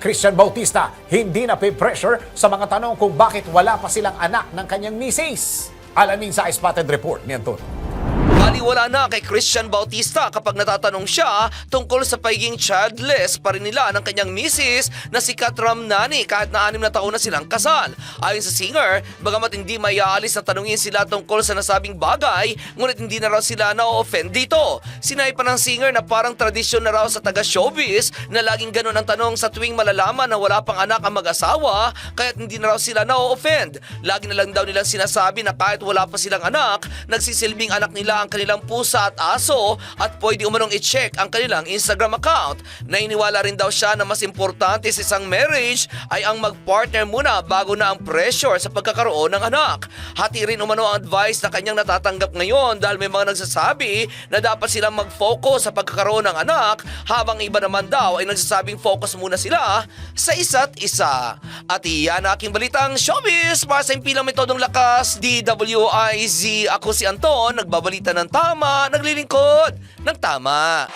Christian Bautista hindi na pressure sa mga tanong kung bakit wala pa silang anak ng kanyang misis. Alamin sa Spotted Report ni Anton. Baliwala na kay Christian Bautista kapag natatanong siya tungkol sa pagiging childless pa rin nila ng kanyang misis na si Katram Nani kahit na anim na taon na silang kasal. Ayon sa singer, bagamat hindi may aalis na tanungin sila tungkol sa nasabing bagay, ngunit hindi na raw sila na-offend dito. Sinay pa ng singer na parang tradisyon na raw sa taga-showbiz na laging ganun ang tanong sa tuwing malalaman na wala pang anak ang mag-asawa kaya't hindi na raw sila na-offend. Lagi na lang daw nilang sinasabi na kahit wala pa silang anak, nagsisilbing anak nila ang kanilang pusa at aso at pwede umanong i-check ang kanilang Instagram account. Nainiwala rin daw siya na mas importante sa isang marriage ay ang mag-partner muna bago na ang pressure sa pagkakaroon ng anak. Hati rin umano ang advice na kanyang natatanggap ngayon dahil may mga nagsasabi na dapat silang mag-focus sa pagkakaroon ng anak habang iba naman daw ay nagsasabing focus muna sila sa isa't isa. At iyan ang aking balitang showbiz para sa impilang metodong lakas DWIZ. Ako si Anton, nagbabalita ng tama, naglilingkod ng tama.